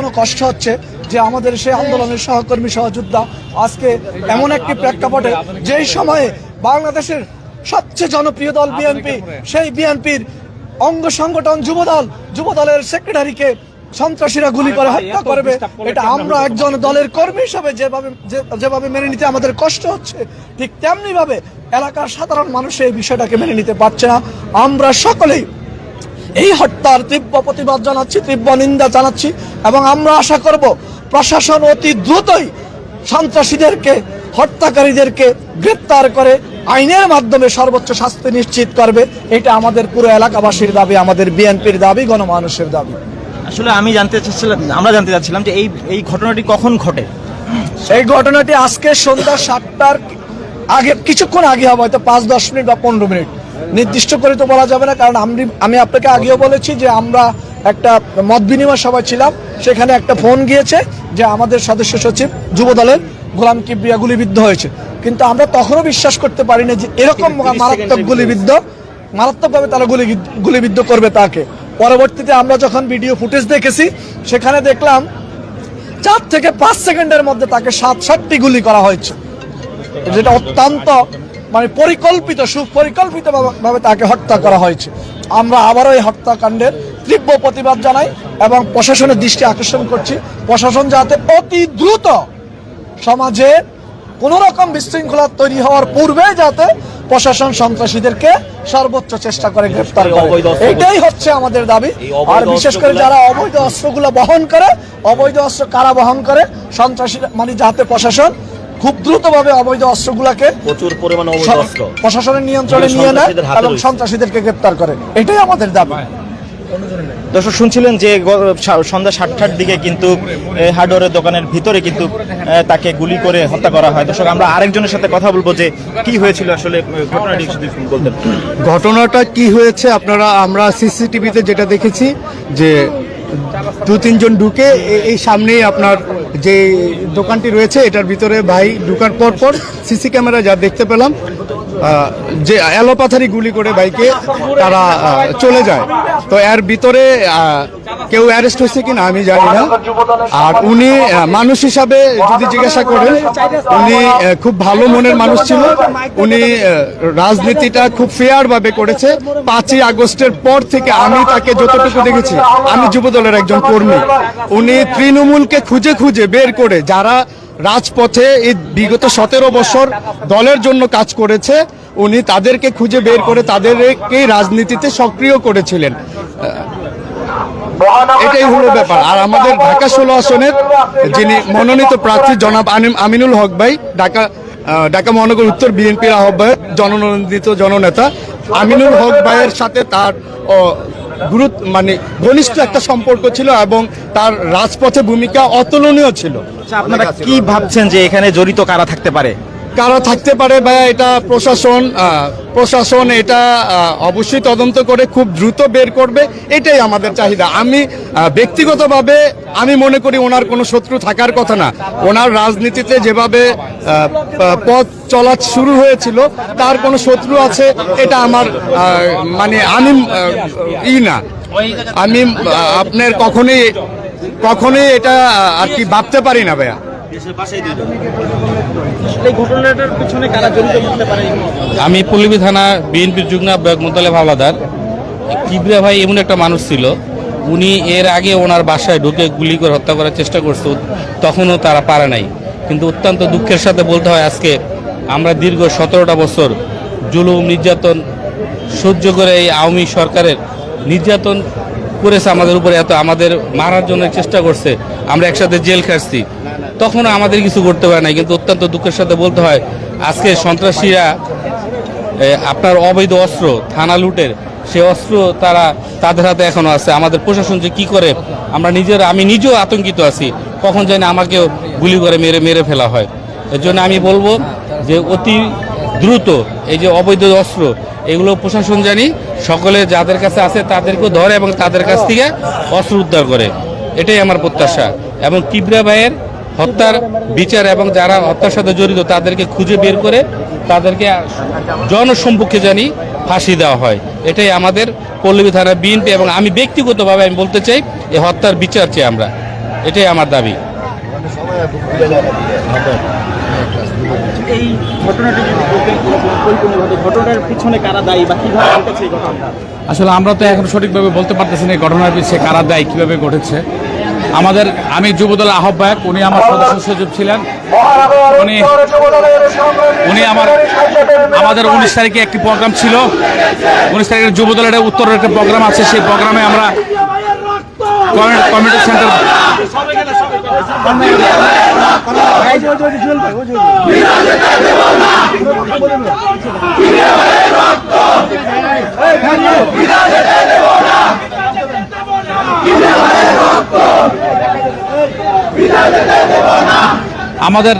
এখনও কষ্ট হচ্ছে যে আমাদের সেই আন্দোলনের সহকর্মী সহযোদ্ধা আজকে এমন একটি প্রেক্ষাপটে যেই সময়ে বাংলাদেশের সবচেয়ে জনপ্রিয় দল বিএনপি সেই বিএনপির অঙ্গ সংগঠন যুবদল, যুবদলের সেক্রেটারিকে সন্ত্রাসীরা গুলি করে, হত্যা করবে। এটা আমরা একজন দলের কর্মী হিসাবে যেভাবে যেভাবে মেনে নিতে আমাদের কষ্ট হচ্ছে, ঠিক তেমনি ভাবে এলাকার সাধারণ মানুষ এই বিষয়টাকে মেনে নিতে পারছে না। আমরা সকলেই এই হত্যার তীব্র প্রতিবাদ জানাচ্ছি তীব্র নিন্দা জানাচ্ছি এবং আমরা আশা করব প্রশাসন অতি দ্রুতই সন্ত্রাসীদেরকে হত্যাকারীদেরকে গ্রেপ্তার করে আইনের মাধ্যমে সর্বোচ্চ শাস্তি নিশ্চিত করবে। এটা আমাদের পুরো এলাকাবাসীর দাবি আমাদের বিএনপির দাবি গণমানুষের দাবি। আসলে আমি জানতে চাচ্ছিলাম আমরা জানতে চাচ্ছিলাম যে এই এই ঘটনাটি কখন ঘটে? এই ঘটনাটি আজকে সন্ধ্যা সাতটার আগে কিছুক্ষণ আগে হবে হয়তো পাঁচ দশ মিনিট বা পনেরো মিনিট। নির্দিষ্ট করে তো বলা যাবে না কারণ আমি আমি আপনাকে আগেও বলেছি যে আমরা একটা মত বিনিময় সভায় ছিলাম সেখানে একটা ফোন গিয়েছে যে আমাদের সদস্য সচিব যুব দলের গোলাম কিবরিয়া গুলিবিদ্ধ হয়েছে। কিন্তু আমরা তখনও বিশ্বাস করতে পারিনি যে এরকম মারাত্মক গুলিবিদ্ধ মারাত্মকভাবে তারা গুলি গুলিবিদ্ধ করবে তাকে। পরবর্তীতে আমরা যখন ভিডিও ফুটেজ দেখেছি সেখানে দেখলাম চার থেকে পাঁচ সেকেন্ডের মধ্যে তাকে সাত সাতটি গুলি করা হয়েছে। যেটা অত্যন্ত মানে পরিকল্পিত সুপরিকল্পিত ভাবে তাকে হত্যা করা হয়েছে। আমরা আবারও এই হত্যাকাণ্ডের তীব্র প্রতিবাদ জানাই এবং প্রশাসনের দৃষ্টি আকর্ষণ করছি। প্রশাসন যাতে অতি দ্রুত সমাজে কোন রকম বিশৃঙ্খলা তৈরি হওয়ার পূর্বে যাতে প্রশাসন সন্ত্রাসীদেরকে সর্বোচ্চ চেষ্টা করে গ্রেফতার করে। এটাই হচ্ছে আমাদের দাবি। আর বিশেষ করে যারা অবৈধ অস্ত্রগুলো বহন করে অবৈধ অস্ত্র কারা বহন করে সন্ত্রাসী মানে যাতে প্রশাসন খুব দ্রুতভাবে অবৈধ অস্ত্রগুলোকে প্রচুর পরিমাণে অবৈধ অস্ত্র। প্রশাসনের নিয়ন্ত্রণে নিয়ে নেয় এবং সন্ত্রাসীদেরকে গ্রেপ্তার করে এটাই আমাদের দাবি। দর্শক শুনছিলেন যে সন্ধ্যা সাতটার দিকে কিন্তু হার্ডওয়ারের দোকানের ভিতরে কিন্তু তাকে গুলি করে হত্যা করা হয়। দর্শক আমরা আরেকজনের সাথে কথা বলব যে কি হয়েছিল আসলে ঘটনাটি বলতেন। ঘটনাটা কি হয়েছে আপনারা আমরা সিসিটিভিতে যেটা দেখেছি যে দু তিনজন ঢুকে এই সামনেই আপনার যে দোকানটি রয়েছে, এটার ভিতরে ভাই ঢুকার পর পর সিসি ক্যামেরা যা দেখতে পেলাম যে অ্যালোপাথারি গুলি করে ভাইকে তারা চলে যায়। তো এর ভিতরে কেউ অ্যারেস্ট হয়েছে কিনা আমি জানি না। আর উনি মানুষ হিসাবে যদি জিজ্ঞাসা করেন, উনি খুব ভালো মনের মানুষ ছিল। উনি রাজনীতিটা খুব ফেয়ার ভাবে করেছে। পাঁচই আগস্টের পর থেকে আমি তাকে যতটুকু দেখেছি, আমি যুবদলের একজন কর্মী। উনি তৃণমূলকে খুঁজে খুঁজে বের করে যারা রাজপথে এই বিগত সতেরো বছর দলের জন্য কাজ করেছে, উনি তাদেরকে খুঁজে বের করে তাদেরকে রাজনীতিতে সক্রিয় করেছিলেন। এটাই হলো ব্যাপার। আর আমাদের ঢাকা ষোলো আসনের যিনি মনোনীত প্রার্থী জনাব আনিম- আমিনুল হক ভাই ঢাকা ঢাকা মহানগর উত্তর বিএনপির আহ্বায়ক জননন্দিত জননেতা। আমিনুল হক ভাইয়ের সাথে তার ও, গুরুত্ব মানে ঘনিষ্ঠ একটা সম্পর্ক ছিল এবং তার রাজপথে ভূমিকা অতুলনীয় ছিল। আচ্ছা, আপনারা কি ভাবছেন যে এখানে জড়িত কারা থাকতে পারে? কারা থাকতে পারে ভাইয়া এটা প্রশাসন প্রশাসন এটা অবশ্যই তদন্ত করে খুব দ্রুত বের করবে, এটাই আমাদের চাহিদা। আমি ব্যক্তিগতভাবে আমি মনে করি ওনার কোনো শত্রু থাকার কথা না। ওনার রাজনীতিতে যেভাবে পথ চলা শুরু হয়েছিল, তার কোনো শত্রু আছে, এটা আমার মানে আমি ই না। আমি আপনার কখনোই কখনোই এটা আর কি ভাবতে পারি না ভাইয়া। ঘটনাটার পিছনে কারা জড়িত করতে পারে আমি পল্লবী থানা বিএনপির যুগ্ম আহ্বায়ক মোতালেব হাওলাদার। কিবরিয়া ভাই এমন একটা মানুষ ছিল। উনি এর আগে ওনার বাসায় ঢুকে গুলি করে হত্যা করার চেষ্টা করছে। তখনও তারা পারে নাই। কিন্তু অত্যন্ত দুঃখের সাথে বলতে হয় আজকে আমরা দীর্ঘ সতেরোটা বছর জুলুম নির্যাতন সহ্য করে এই আওয়ামী সরকারের নির্যাতন করেছে আমাদের উপরে। এত আমাদের মারার জন্য চেষ্টা করছে। আমরা একসাথে জেল খাটছি। তখনও আমাদের কিছু করতে পারে না কিন্তু অত্যন্ত দুঃখের সাথে বলতে হয়, আজকে সন্ত্রাসীরা আপনার অবৈধ অস্ত্র, থানা লুটের, সে অস্ত্র তারা তাদের হাতে এখনও আছে। আমাদের প্রশাসন যে কি করে, আমরা নিজের, আমি নিজেও আতঙ্কিত আছি, কখন জানি আমাকেও গুলি করে মেরে মেরে ফেলা হয়। এর জন্য আমি বলব যে অতি দ্রুত এই যে অবৈধ অস্ত্র, এগুলো প্রশাসন জানি, সকলে যাদের কাছে আছে তাদেরকেও ধরে এবং তাদের কাছ থেকে অস্ত্র উদ্ধার করে। এটাই আমার প্রত্যাশা। এবং কিবরা ভাইয়ের হত্যার বিচার এবং যারা হত্যার সাথে জড়িত তাদেরকে খুঁজে বের করে তাদেরকে জনসম্মুখে জানি ফাঁসি দেওয়া হয়। এটাই আমাদের পল্লবী থানা বিএনপি এবং আমি ব্যক্তিগতভাবে আমি বলতে চাই এই হত্যার বিচার চাই আমরা। এটাই আমার দাবি। এই ঘটনাটি যদি বলতেন পরিপূর্ণভাবে ঘটনার পিছনে কারা দায়ী বা কীভাবে ঘটেছে আসলে আমরা তো এখন সঠিকভাবে বলতে পারতেছি না এই ঘটনার পিছিয়ে কারা দায় কীভাবে ঘটেছে। আমাদের আমি যুবদল আহ্বায়ক, উনি আমার সদস্য সচিব ছিলেন। উনি উনি আমার আমাদের উনিশ তারিখে একটি প্রোগ্রাম ছিল। উনিশ তারিখে যুবদলের উত্তরের একটা প্রোগ্রাম আছে। সেই প্রোগ্রামে আমরা কমিউনিটি সেন্টার আমাদের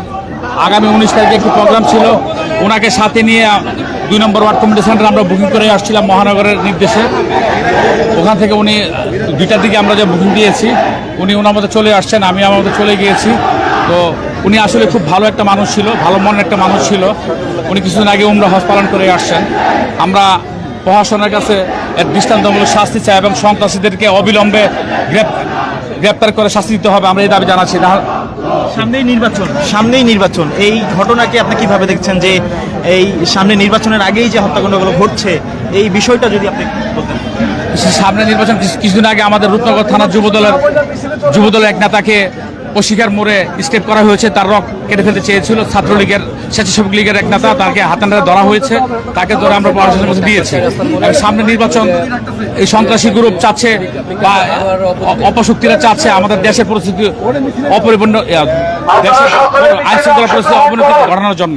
আগামী উনিশ তারিখে একটি প্রোগ্রাম ছিল। ওনাকে সাথে নিয়ে দুই নম্বর ওয়ার্ড কমিটি সেন্টার আমরা বুকিং করে আসছিলাম মহানগরের নির্দেশে। ওখান থেকে উনি দুইটার দিকে আমরা যে বুকিং দিয়েছি, উনি ওনার মধ্যে চলে আসছেন, আমি আমার মধ্যে চলে গিয়েছি। তো উনি আসলে খুব ভালো একটা মানুষ ছিল, ভালো মনের একটা মানুষ ছিল। উনি কিছুদিন আগে উমরা হজ পালন করে আসছেন। আমরা প্রশাসনের কাছে এর দৃষ্টান্তমূলক শাস্তি চাই এবং সন্ত্রাসীদেরকে অবিলম্বে গ্রেপ- গ্রেপ্তার করে শাস্তি দিতে হবে আমরা এই দাবি জানাচ্ছি। সামনেই নির্বাচন। সামনেই নির্বাচন। এই ঘটনাকে আপনি কীভাবে দেখছেন যে এই সামনে নির্বাচনের আগেই যে হত্যাকাণ্ডগুলো ঘটছে এই বিষয়টা যদি আপনি বলতেন। সামনে নির্বাচন কিছু- কিছুদিন আগে আমাদের রূপনগর থানার যুবদলের যুবদলের এক নেতাকে অস্বীকার মোড়ে স্টেপ করা হয়েছে। তার রক কেটে ফেলতে চেয়েছিল ছাত্রলীগের স্বেচ্ছাসেবক লীগের এক নেতা। তাকে হাতে নাতে ধরা হয়েছে। তাকে ধরে আমরা প্রশাসনের কাছে দিয়েছি। সামনে নির্বাচন, এই সন্ত্রাসী গ্রুপ চাচ্ছে বা অপশক্তিরা চাচ্ছে আমাদের দেশের পরিস্থিতি অপরিপূর্ণ দেশের আইন পরিস্থিতি অবনতি ঘটানোর জন্য।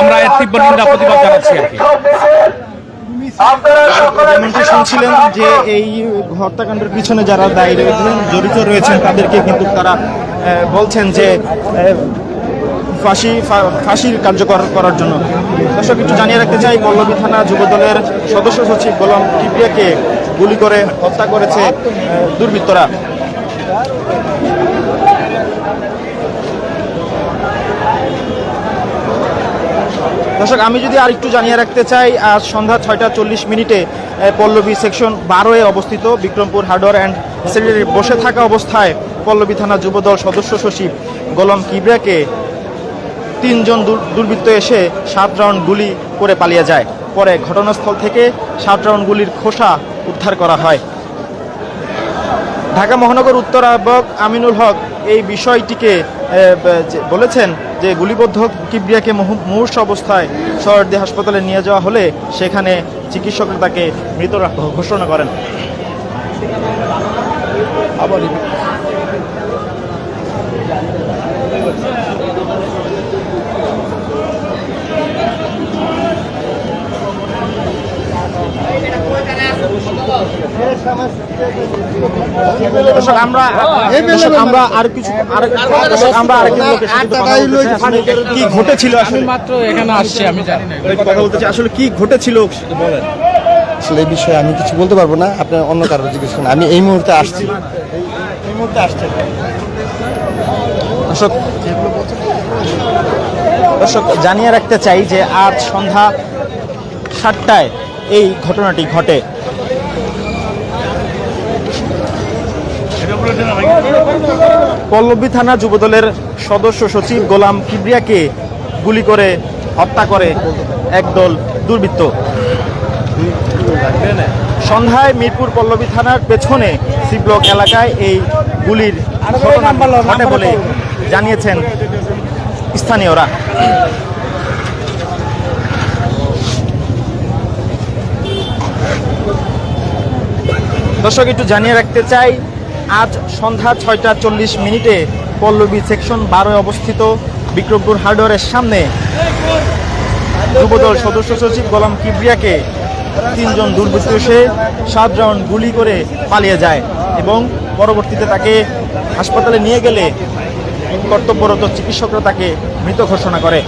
আমরা এর তীব্র নিন্দা, প্রতিবাদ জানাচ্ছি আর কি। যেমনটি শুনছিলেন যে এই হত্যাকাণ্ডের পিছনে যারা দায়ী রয়েছেন জড়িত রয়েছেন তাদেরকে কিন্তু তারা বলছেন যে ফাঁসি ফাঁসির কার্যকর করার জন্য। দর্শক একটু জানিয়ে রাখতে চাই পল্লবী থানা যুবদলের সদস্য সচিব গোলাম কিবরিয়াকে গুলি করে হত্যা করেছে দুর্বৃত্তরা। দর্শক, আমি যদি আর একটু জানিয়ে রাখতে চাই, আজ সন্ধ্যা ছয়টা চল্লিশ মিনিটে পল্লবী সেকশন বারোয়ে অবস্থিত বিক্রমপুর হার্ডওয়ার অ্যান্ড সেক্রেটারি বসে থাকা অবস্থায় পল্লবী থানা যুবদল সদস্য সচিব গোলাম কিবরাকে তিনজন দুর- দুর্বৃত্ত এসে সাত রাউন্ড গুলি করে পালিয়ে যায়। পরে ঘটনাস্থল থেকে সাত রাউন্ড গুলির খোসা উদ্ধার করা হয়। ঢাকা মহানগর উত্তর আহ্বায়ক আমিনুল হক এই বিষয়টিকে বলেছেন যে গুলিবদ্ধ কিবরিয়াকে মুহূর্ত অবস্থায় সরদি হাসপাতালে নিয়ে যাওয়া হলে সেখানে চিকিৎসকরা তাকে মৃত ঘোষণা করেন। দর্শক, আমরা আমরা আর কিছু আর- আমরা আরেকটি লোকের সাথে কথা বলতে চাই। আসলে কি ঘটেছিল আসলে? মাত্র এখানে আসছি আমি জানি না কথা বলতে আসলে কি ঘটেছিল? বলেন আসলে এই বিষয়ে আমি কিছু বলতে পারব না আপনার অন্য কারও জিজ্ঞেস করুন। আমি এই মুহূর্তে আসছি। এই মুহূর্তে আসছেন দর্শক দর্শক জানিয়ে রাখতে চাই যে আজ সন্ধ্যা সাতটায় এই ঘটনাটি ঘটে। পল্লবী থানা যুবদলের সদস্য সচিব গোলাম কিবরিয়াকে গুলি করে হত্যা করে একদল দুর্বৃত্ত। সন্ধ্যায় মিরপুর পল্লবী থানার পেছনে সি ব্লক এলাকায় এই গুলির ঘটে বলে জানিয়েছেন স্থানীয়রা। দর্শক, একটু জানিয়ে রাখতে চাই আজ সন্ধ্যা ছয়টা চল্লিশ মিনিটে পল্লবী সেকশন বারোয় অবস্থিত বিক্রমপুর হার্ডওয়ারের সামনে। যুবদল সদস্য সচিব গোলাম কিবরিয়াকে তিনজন দুর্বৃত্ত এসে সাত রাউন্ড গুলি করে পালিয়ে যায় এবং পরবর্তীতে তাকে হাসপাতালে নিয়ে গেলে কর্তব্যরত চিকিৎসকরা তাকে মৃত ঘোষণা করে।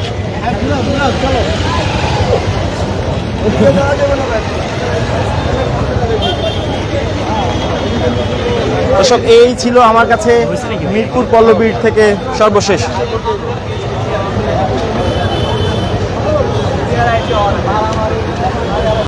দর্শক এই ছিল আমার কাছে মিরপুর পল্লবীর থেকে সর্বশেষ।